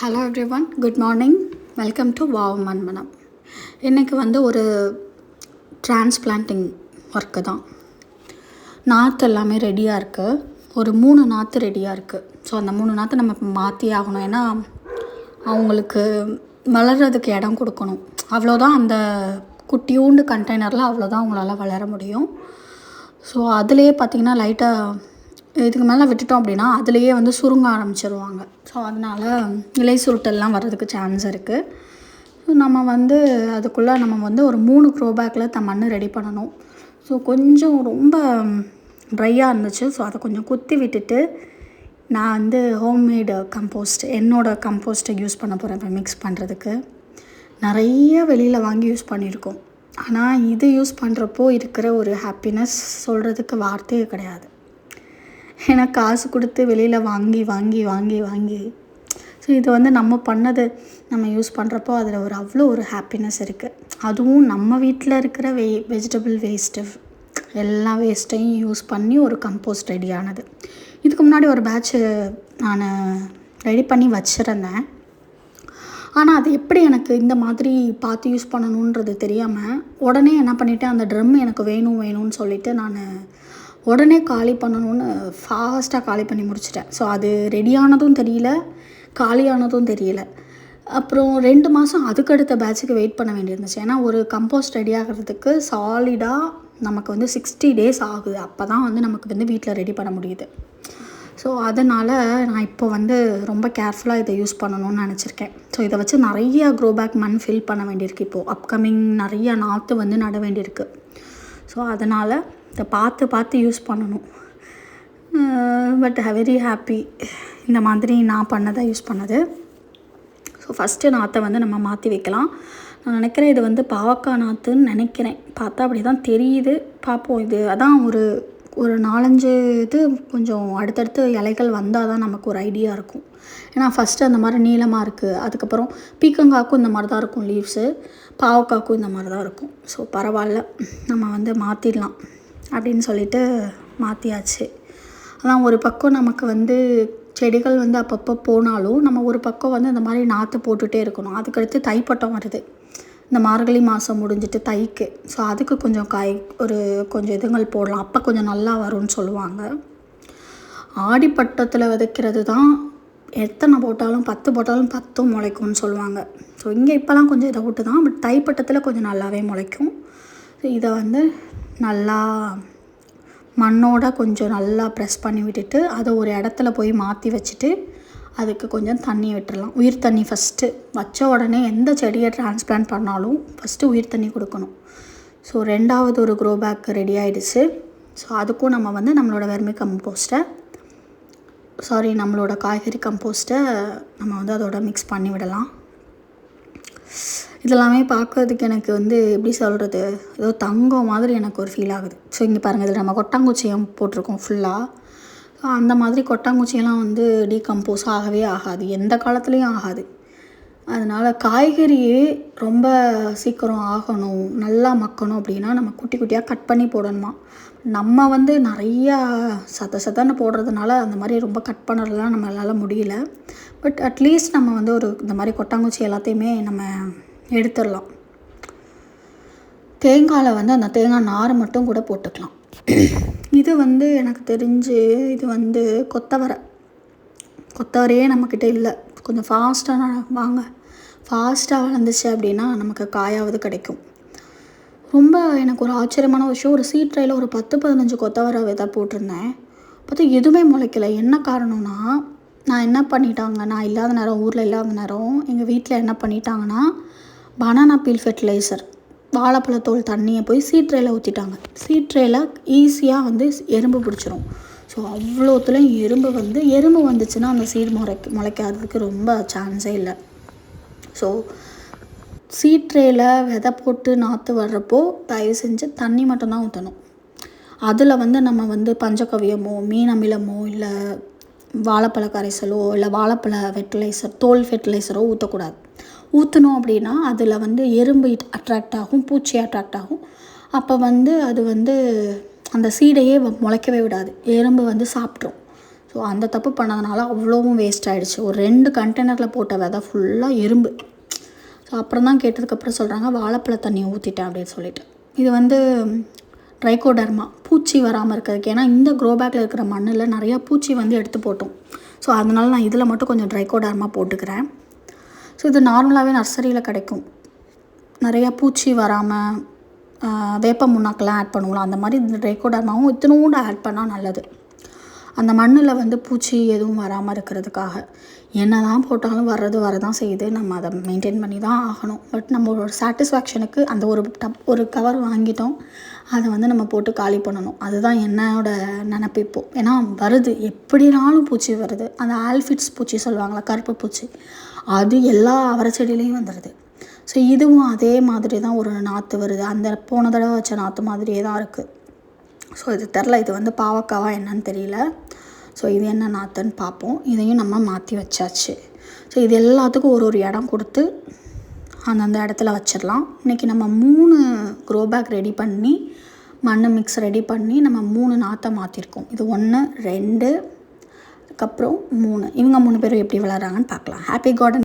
Hello everyone good morning welcome to wow மன்மனம் இன்றைக்கி வந்து ஒரு டிரான்ஸ்பிளான்டிங் ஒர்க்கு தான். நாற்று எல்லாமே ரெடியாக இருக்குது ஒரு மூணு நாற்று ரெடியாக இருக்குது ஸோ அந்த மூணு நாற்று நம்ம இப்போ மாற்றி ஆகணும். ஏன்னா அவங்களுக்கு வளர்கிறதுக்கு இடம் கொடுக்கணும். அவ்வளோதான் அந்த குட்டியூண்டு கண்டெய்னரில் அவ்வளோதான் அவங்களால வளர முடியும். ஸோ அதுலேயே பார்த்திங்கன்னா லைட்டாக இதுக்கு மேலே விட்டுட்டோம் அப்படின்னா அதுலேயே வந்து சுருங்க ஆரம்பிச்சிருவாங்க. ஸோ அதனால் இலை சுருட்டெல்லாம் வர்றதுக்கு சான்ஸ் இருக்குது ஸோ நம்ம வந்து அதுக்குள்ளே நம்ம வந்து ஒரு மூணு க்ரோபேக்கில் த மண் ரெடி பண்ணணும். ஸோ கொஞ்சம் ரொம்ப ட்ரையாக இருந்துச்சு. ஸோ அதை கொஞ்சம் குத்தி விட்டுட்டு நான் வந்து ஹோம்மேடு கம்போஸ்ட் என்னோடய கம்போஸ்ட்டை யூஸ் பண்ண போகிறேன் இப்போ மிக்ஸ் பண்ணுறதுக்கு நிறைய வெளியில் வாங்கி யூஸ் பண்ணியிருக்கோம். ஆனால் இது யூஸ் பண்ணுறப்போ இருக்கிற ஒரு ஹாப்பினஸ் சொல்கிறதுக்கு வார்த்தையே கிடையாது. ஏன்னா காசு கொடுத்து வெளியில் வாங்கி வாங்கி வாங்கி வாங்கி. ஸோ இது வந்து நம்ம பண்ணது நம்ம யூஸ் பண்ணுறப்போ அதில் ஒரு அவ்வளோ ஒரு ஹாப்பினஸ் இருக்குது அதுவும் நம்ம வீட்டில் இருக்கிற வெ வெஜிடபிள் வேஸ்ட்டு எல்லா வேஸ்ட்டையும் யூஸ் பண்ணி ஒரு கம்போஸ்ட் ரெடி ஆனது. இதுக்கு முன்னாடி ஒரு பேட்ச்சு நான் ரெடி பண்ணி வச்சுருந்தேன். ஆனால் அது எப்படி எனக்கு இந்த மாதிரி பார்த்து யூஸ் பண்ணணுன்றது தெரியாமல் உடனே என்ன பண்ணிவிட்டேன் அந்த ட்ரம் எனக்கு வேணும் வேணும்னு சொல்லிவிட்டு நான் உடனே காலி பண்ணணும்னு ஃபாஸ்ட்டாக காலி பண்ணி முடிச்சிட்டேன். ஸோ அது ரெடியானதும் தெரியல காலியானதும் தெரியல. அப்புறம் ரெண்டு மாதம் அதுக்கடுத்த பேட்சுக்கு வெயிட் பண்ண வேண்டியிருந்துச்சு. ஏன்னா ஒரு கம்போஸ்ட் ரெடி ஆகிறதுக்கு சாலிடாக நமக்கு வந்து சிக்ஸ்டி டேஸ் ஆகுது. அப்போ தான் வந்து நமக்கு வந்து வீட்டில் ரெடி பண்ண முடியுது. ஸோ அதனால் நான் இப்போ வந்து ரொம்ப கேர்ஃபுல்லாக இதை யூஸ் பண்ணணும்னு நினச்சிருக்கேன். ஸோ இதை வச்சு நிறைய க்ரோ பேக் மண் ஃபில் பண்ண வேண்டியிருக்கு இப்போது அப்கமிங் நிறைய நாற்று வந்து நட வேண்டியிருக்கு. ஸோ அதனால் இதை பார்த்து பார்த்து யூஸ் பண்ணணும். பட் வெரி ஹாப்பி இந்த மாதிரி நான் பண்ணதை யூஸ் பண்ணது. ஸோ ஃபஸ்ட்டு நாற்றை வந்து நம்ம மாற்றி வைக்கலாம். நான் நினைக்கிறேன் இது வந்து பாவக்காய் நாற்றுன்னு நினைக்கிறேன். பார்த்தா அப்படி தான் தெரியுது. பார்ப்போம். இது அதான் ஒரு ஒரு நாலஞ்சு இது கொஞ்சம் அடுத்தடுத்து இலைகள் வந்தால் தான் நமக்கு ஒரு ஐடியா இருக்கும். ஏன்னா ஃபஸ்ட்டு அந்த மாதிரி நீளமாக இருக்குது அதுக்கப்புறம் பீக்கங்காக்கும் இந்த மாதிரி தான் இருக்கும் லீவ்ஸு பாவக்காக்கும் இந்த மாதிரி தான் இருக்கும். ஸோ பரவாயில்ல. நம்ம வந்து மாற்றிடலாம் அப்படின்னு சொல்லிட்டு மாற்றியாச்சு அதான் ஒரு பக்கம் நமக்கு வந்து செடிகள் வந்து அப்பப்போ போனாலும் நம்ம ஒரு பக்கம் வந்து இந்த மாதிரி நாற்று போட்டுகிட்டே இருக்கணும். அதுக்கடுத்து தைப்பட்டம் வருது. இந்த மார்கழி மாதம் முடிஞ்சிட்டு தைக்கு. ஸோ அதுக்கு கொஞ்சம் காய் ஒரு கொஞ்சம் இதுங்கள் போடலாம். அப்போ கொஞ்சம் நல்லா வரும்னு சொல்லுவாங்க. ஆடிப்பட்டத்தில் விதைக்கிறது தான் எத்தனை போட்டாலும் பத்து போட்டாலும் பத்தும் முளைக்கும்னு சொல்லுவாங்க. ஸோ இங்கே இப்போலாம் கொஞ்சம் இதை விட்டு தான் பட் தைப்பட்டத்தில் கொஞ்சம் நல்லாவே முளைக்கும். ஸோ இதை வந்து நல்லா மண்ணோட கொஞ்சம் நல்லா ப்ரெஸ் பண்ணி விட்டுட்டு அதை ஒரு இடத்துல போய் மாற்றி வச்சுட்டு அதுக்கு கொஞ்சம் தண்ணி விட்டுடலாம் உயிர் தண்ணி ஃபஸ்ட்டு வச்ச உடனே எந்த செடியை டிரான்ஸ்பிளான்ட் பண்ணாலும் ஃபஸ்ட்டு உயிர் தண்ணி கொடுக்கணும். ஸோ ரெண்டாவது ஒரு க்ரோ பேக் ரெடி ஆகிடுச்சு ஸோ அதுக்கும் நம்ம வந்து நம்மளோட வெர்மி கம்போஸ்ட்டை சாரி நம்மளோட காய்கறி கம்போஸ்ட்டை நம்ம வந்து அதோட மிக்ஸ் பண்ணி விடலாம். இதெல்லாமே பார்க்கறதுக்கு எனக்கு வந்து எப்படி சொல்கிறது ஏதோ தங்கம் மாதிரி எனக்கு ஒரு ஃபீல் ஆகுது. ஸோ இங்கே பாருங்கள் இதில் நம்ம கொட்டாங்குச்சியம் போட்டிருக்கோம் ஃபுல்லாக ஸோ அந்த மாதிரி கொட்டாங்குச்சியெல்லாம் வந்து டீகம்போஸ் ஆகவே ஆகாது. எந்த காலத்துலேயும் ஆகாது. அதனால் காய்கறியே ரொம்ப சீக்கிரம் ஆகணும் நல்லா மக்கணும் அப்படின்னா நம்ம குட்டி குட்டியாக கட் பண்ணி போடணுமா? நம்ம வந்து நிறையா சத சதன்னு போடுறதுனால அந்த மாதிரி ரொம்ப கட் பண்ணுறதுலாம் நம்மளால் முடியல. பட் அட்லீஸ்ட் நம்ம வந்து ஒரு இந்த மாதிரி கொட்டாங்குச்சி எல்லாத்தையுமே நம்ம எடுத்துடலாம். தேங்காயில் வந்து அந்த தேங்காய் நார் மட்டும் கூட போட்டுக்கலாம். இது வந்து எனக்கு தெரிஞ்சு இது வந்து கொத்தவரை. கொத்தவரையே நம்மக்கிட்ட இல்லை. கொஞ்சம் ஃபாஸ்ட்டாக வாங்க. ஃபாஸ்ட்டாக வளர்ந்துச்சு அப்படின்னா நமக்கு காயாவது கிடைக்கும். ரொம்ப எனக்கு ஒரு ஆச்சரியமான விஷயம். ஒரு சீட் ட்ரையில் ஒரு பத்து பதினஞ்சு கொத்தவரை விதை போட்டிருந்தேன். பார்த்தா எதுவுமே முளைக்கல. என்ன காரணம்னா நான் என்ன பண்ணிட்டாங்க? நான் இல்லாத நேரம் ஊரில் இல்லாத நேரம் எங்கள் வீட்டில் என்ன பண்ணிட்டாங்கன்னா பனானா பீல் ஃபெர்டிலைசர் வாழைப்பழத்தோல் தண்ணியை போய் சீட்ரேயில் ஊற்றிட்டாங்க சீட்ரேயில் ஈஸியாக வந்து எறும்பு பிடிச்சிரும். ஸோ அவ்வளோத்துலையும் எறும்பு வந்து எறும்பு வந்துச்சுன்னா அந்த சீட் முளைக்க முளைக்காததுக்கு ரொம்ப சான்ஸே இல்லை. ஸோ சீட்ரேயில் விதை போட்டு நாற்று வர்றப்போ தயவு செஞ்சு தண்ணி மட்டும்தான் ஊற்றணும் அதில் வந்து நம்ம வந்து பஞ்சகவியமோ மீன் அமிலமோ இல்லை வாழைப்பழ கரைசலோ இல்லை வாழைப்பழ ஃபெர்டிலைசர் தோல் ஃபெர்டிலைசரோ ஊற்றக்கூடாது ஊற்றணும் அப்படின்னா அதில் வந்து எறும்பு அட்ராக்ட் ஆகும் பூச்சி அட்ராக்ட் ஆகும். அப்போ வந்து அது வந்து அந்த சீடையே முளைக்கவே விடாது. எறும்பு வந்து சாப்பிட்ரும். ஸோ அந்த தப்பு பண்ணதுனால அவ்வளோவும் வேஸ்ட் ஆகிடுச்சு ஒரு ரெண்டு கண்டெய்னரில் போட்ட விதை ஃபுல்லாக எறும்பு. ஸோ அப்புறம் தான் கேட்டதுக்கப்புறம் சொல்கிறாங்க வாழைப்பழ தண்ணி ஊற்றிட்டேன் அப்படின்னு சொல்லிட்டு. இது வந்து ட்ரைகோடர்மா பூச்சி வராமல் இருக்கிறதுக்கு. ஏன்னா இந்த க்ரோ பேக்கில் இருக்கிற மண்ணில் நிறையா பூச்சி வந்து எடுத்து போட்டோம். ஸோ அதனால் நான் இதில் மட்டும் கொஞ்சம் ட்ரைகோடர்மா போட்டுக்கிறேன். ஸோ இது நார்மலாகவே நர்சரியில் கிடைக்கும். நிறையா பூச்சி வராமல் வேப்ப முன்னாக்கெல்லாம் ஆட் பண்ணுவோம்ல அந்த மாதிரி இந்த ட்ரைகோடர்மாவும் இத்தினோண்டு ஆட் பண்ணால் நல்லது. அந்த மண்ணில் வந்து பூச்சி எதுவும் வராமல் இருக்கிறதுக்காக என்ன தான் போட்டாலும் வர்றது வரதான் செய்யுது. நம்ம அதை மெயின்டைன் பண்ணி தான் ஆகணும். பட் நம்ம ஒரு சாட்டிஸ்ஃபேக்ஷனுக்கு அந்த ஒரு டப் ஒரு கவர் வாங்கிட்டோம். அதை வந்து நம்ம போட்டு காலி பண்ணணும். அதுதான் என்னோட நினப்பு இப்போது ஏன்னா வருது. எப்படினாலும் பூச்சி வருது. அந்த ஆல்ஃபிட்ஸ் பூச்சி சொல்லுவாங்களா கருப்பு பூச்சி. அது எல்லா அவரை செடியிலையும் வந்துடுது ஸோ இதுவும் அதே மாதிரி தான் ஒரு நாற்று வருது. அந்த போன தடவை வச்ச நாற்று மாதிரியே தான் இருக்குது ஸோ இது தெரில இது வந்து பாவக்காவா என்னன்னு தெரியல. ஸோ இது என்ன நாற்றுன்னு பார்ப்போம் இதையும் நம்ம மாற்றி வச்சாச்சு. ஸோ இது எல்லாத்துக்கும் ஒரு ஒரு இடம் கொடுத்து அந்தந்த இடத்துல வச்சிடலாம். இன்றைக்கி நம்ம மூணு க்ரோ பேக் ரெடி பண்ணி மண் மிக்ஸ் ரெடி பண்ணி நம்ம மூணு நாற்றை மாற்றிருக்கோம் இது ஒன்று ரெண்டு அதுக்கப்புறம் மூணு. இவங்க மூணு பேரும் எப்படி வளர்கிறாங்கன்னு பார்க்கலாம் ஹாப்பி கார்டன்